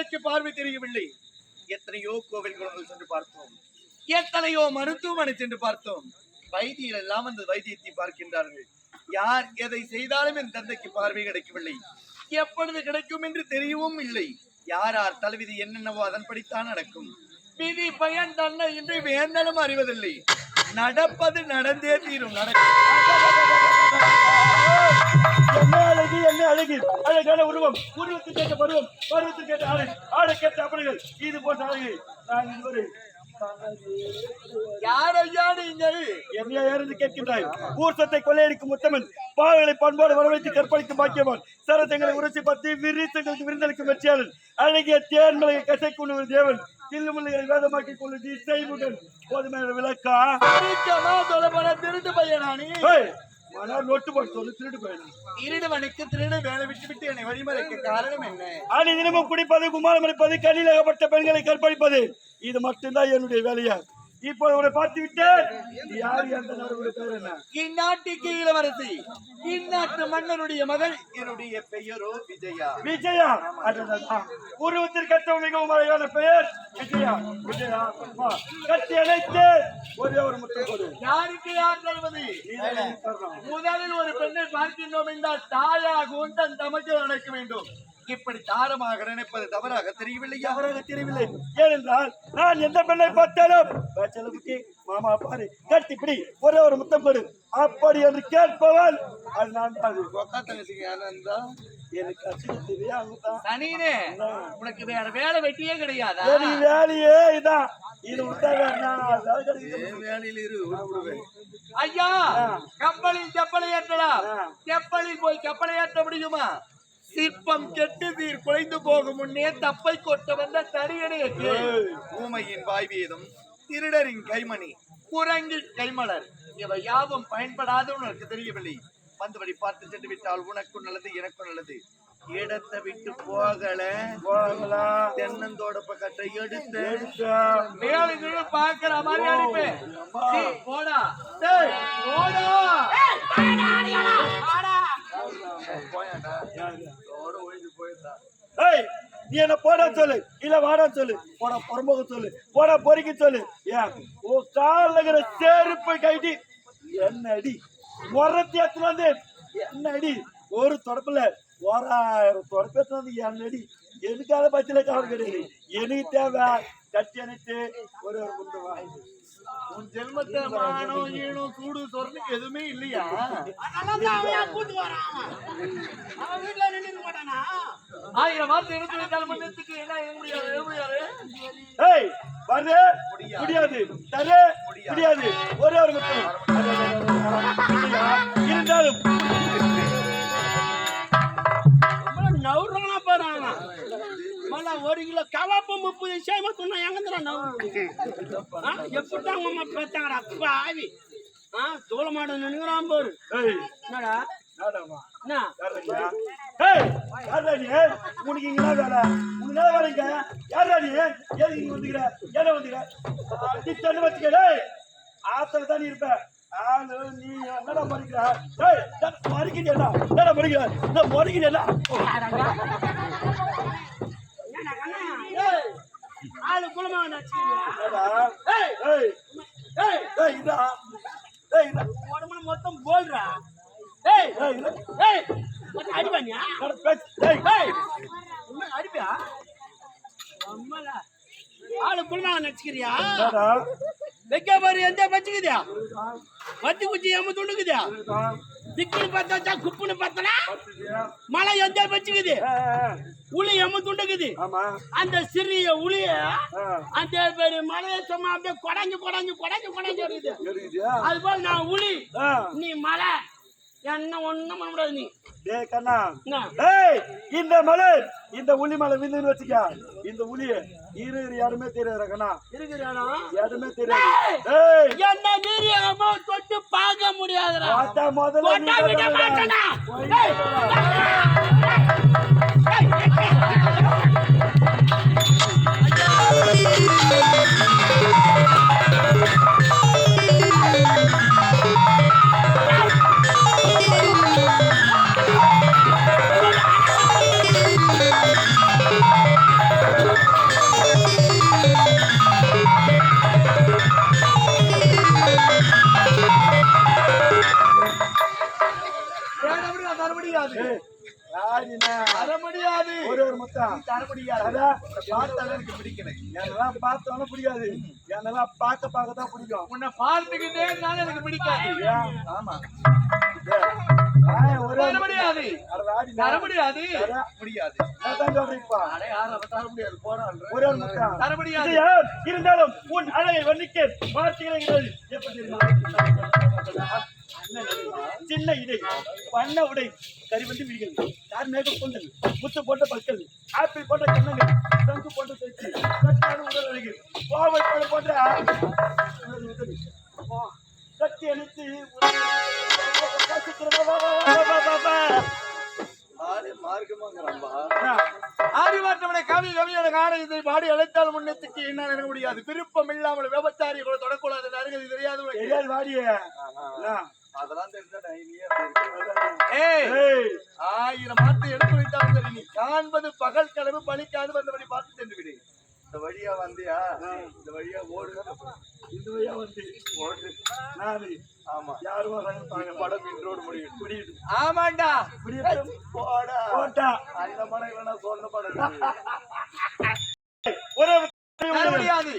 தந்தைக்கு பார்வை தெரியவில்லை. எத்தனையோ கோவில் குளங்கள் சென்று பார்த்தோம். எத்தனையோ மருத்துவமனை சென்று பார்த்தோம். வைத்தியர் எல்லாம் அந்த வைத்தியத்தை பார்க்கின்றார்கள். யார் எதை செய்தாலும் என் தந்தைக்கு பார்வை கிடைக்கவில்லை. எப்பொழுது கிடைக்கும் என்று தெரியவும் இல்லை. யார் யார் தலைவிதி என்னென்னவோ அதன்படித்தான் நடக்கும். விதி பயன் தன்னை இன்று வேந்தனும் அறிவதில்லை. நடப்பது நடந்தே தீரும். நடக்கும் என்ன அழகு அழகான உருவம் உருவத்தில் கேட்ட பருவம் பருவத்தில் கேட்ட ஆடை ஆடை கேட்ட அப்படிகள் இது போன்ற அழகு. நான் இதுவரை கொள்ளையடிக்கும் உத்தமன் பாவங்களை பண்பாடு வரவழைத்து கற்பழிக்கும் பாக்கியவான் சரத்தங்களை உரசி பத்தி விரித்தங்களுக்கு விருந்தளிக்கும் வெற்றியாளன் அழகிய தேன்மலை கசைக்கு ஒரு தேவன் தில்லுமுல்லைகளை வேதமாக்கி கொள்ளும் இசைமுடன் போதுமான விளக்கா? திருட்டு பையனானி. ஏய், மனார் நொட்டு போட்டு திருடு போயிடும் திருடவனுக்கு திருட வேலை விட்டு விட்டு என்னை வழிமறைக்க காரணம் என்ன? அணி தினமும் குடிப்பது குமாரம் அடிப்பது கண்ணில் அகப்பட்ட பெண்களை கற்பழிப்பது இது மட்டும்தான் என்னுடைய வேலையா? இப்போ உன்னை பார்த்து விட்டேன் யார் எந்த நாடுடைய பேர் என்ன? இந்நாட்டுக்கு இளவரசி இந்நாட்டு மன்னனுடைய மகள் என்னுடைய பெயரோ விஜயா. விஜயா அடடடா. உருவத்திற்கற்ற மிகவும் அழகான பெயர் விஜயா. விஜயா. கட்டி அணைத்து. ஒரே ஒரு முட்டை கொடு. யாருக்கு யார் தருவது. முதலில் ஒரு பெண்ணை பார்க்கின்றோம் என்றால் தாயாகவும் தன் தமக்கு நடக்க வேண்டும். இப்படி தாரமாக நினைப்பது தவறாக தெரியவில்லையா? தவறாக தெரியவில்லை. ஏனென்றால் நான் எந்த பெண்ணை பார்த்தாலும் பேச்சல குட்டி மாமா பாரு கட்டி பிடி ஒரே ஒரு முத்தம் கொடு அப்படி என்று கேட்பவன் அது நான் தான். எனக்கு அசிங்க தெரியா தான் சனீனே உனக்கு வேற வேலை வெட்டியே கிடையாதா? எனக்கு வேலையே இதான். இது. வேலையில் இரு ஐயா கப்பலில் செப்பலை ஏற்றலாம். செப்பலில் போய் கப்பலை ஏற்ற முடியுமா? சிற்பம் கெட்டு நீர் குலைந்து போகும் முன்னே தப்பை கொட்ட வந்த ஏய். ஊமையின் வாய்வீதம் திருடரின் கைமணி குரங்கின் கைமலர் இவை யாவும் பயன்படாத உனக்கு தெரியவில்லை. வந்தபடி பார்த்து சென்று விட்டால் உனக்கும் நல்லது எனக்கும் நல்லது. இடத்தை விட்டு போகல. போகலாம். தென்னந்தோட பக்கத்தை எடுத்து. எடுத்தா. மேலும் கீழும் பார்க்கிற மாதிரி அனுப்பேன் டேய், போடா. நீ என்ன போட சொல்லு. இல்ல வாடா சொல்லு. போட பொறம்போக சொல்லு. போட பொறிக்க சொல்லு. ஏன்? ஓ கால்ல இருக்கிற செருப்பை கைட்டி என்ன அடி முறத்தி எத்தனை வந்து என்ன அடி ஒரு தொடப்புல ஓராயிரம் தொடப்பு எடுத்து வந்து என்ன அடி எதுக்காக பச்சில காவல் கிடையாது எனக்கு தேவை. கட்டி அணைத்து ஒரு ஒரு முந்தை வாங்கி ஜென்மத்தை மானம் ஈனம் சூடு சொரணு எதுவுமே இல்லையா? ஆயிரம் வார்த்தை எடுத்து வைத்தால் மன்னத்துக்கு என்ன முடியாது முடியாது. ஏய் வருது முடியாது. தரு முடியாது. ஒரே ஒரு முத்தம் இருந்தாலும் ஒரு கிலோ கவாப்பு முப்பது விஷயமா சொன்னா எங்க நவுறு எப்படிதான் அம்மா பேத்தாங்கடா அப்பா ஆவி ஆ தோள மாடு நினைக்கிறான் பாரு என்னடா நீ? உனக்கு இங்க என்ன வேலை? உனக்கு நீ? ஏன் இங்க வந்துக்கிற? ஏன்டா வந்துக்கிற? அடிச்சேன்னு வச்சுக்க, டேய். ஆத்துல தான் நீ இருப்ப. ஆளு, நீ என்னடா மறிக்கிற? மறிக்கிறியாடா? என்னடா மறிக்கிற? என்ன? ஏய் ஆளு குலமா நச்சுக்கிறியா ஏய் ஏய் ஏய், உடம்புல மொத்தம் போல்றா ஏய் ஏய் அடிப்பானியா ஏய், அடிப்பியா ஆளு குலமா நடிச்சுக்கிறியா? வைக்க பாரு எந்த வச்சுக்குதியா வத்தி குச்சி எம்ம துண்டுக்குதியா? திக்குன்னு பார்த்தா குப்புன்னு பார்த்தனா? மழை எந்த வச்சுக்குது உளி எம்ம துண்டுக்குது. அந்த சிறிய உளிய அந்த மலையை சும்மா அப்படியே குடஞ்சு குடஞ்சு குடஞ்சு குடஞ்சு வருது? அது போல நான் உளி நீ மலை என்ன ஒண்ணும் பண்ண முடியாது நீ. டேய் கண்ணா? ஏய் இந்த மலை இந்த உளி மலை விந்துன்னு வச்சுக்க. இந்த உளி இரு இரு யாருமே தெரியாது கண்ணா. இருக்கிறானா? யாருமே தெரியாது. என்ன அம்மா தொட்டு பார்க்க முடியாதுடா. பார்த்தா முதல்ல நீ தர முடியாது. தர முடியாது. ஒரு ஒரு முத்தம். தர முடியாது. அதான் பார்த்தாலும் எனக்கு பிடிக்கல என்னெல்லாம் பார்த்தாலும் பிடிக்காது என்னெல்லாம் பார்க்க பார்க்க தான் பிடிக்கும் உன்னை பார்த்துக்கிட்டே இருந்தாலும் எனக்கு பிடிக்காது. ஆமா. தர முடியாது. தர முடியாது. முடியாது. தர முடியாது. இருந்தாலும் உன் அழகை வர்ணிக்க வார்த்தைகளை எப்படி சின்ன இடை வண்ண உடை. கரிவண்டி விழிகள் யார் மேக கொண்டல் முத்து போட்ட பற்கள் ஆப்பிள் போட்ட கண்ணங்கள் சங்கு போட்ட பேச்சு கட்டான உடல் அழகு. கோவை போல போன்ற. கட்டி அணைத்து ஆளே மார்க்கமாங்கிறான்பா ஆ, ஆதிவார்த்தவனை காவி கவியான காண இதை பாடி அழைத்தால் முன்னெத்துக்கு என்ன நினைக்க முடியாது. விருப்பம் இல்லாமல் விபச்சாரி கூட தொடக்கூடாது அருகது தெரியாது. தெரியாது அதெல்லாம் ஆயிரம் மாத்து எடுத்து வைத்தாலும் சரி நீ காண்பது பகல் கனவு பலிக்காது வந்தபடி பார்த்து சென்று விடு. இந்த வழியா வந்தியா? இந்த வழியா ஓடு. இந்த வழியா வந்து ஓடு. நானு ஆமா. வராங்க பாருங்க படம் இன்றோடு முடியும் புரியுது. ஆமாண்டா. புரியுது போடா. போட்டா. அந்த படம் இல்லைன்னா சொன்ன படம் ஒரு முடியாது.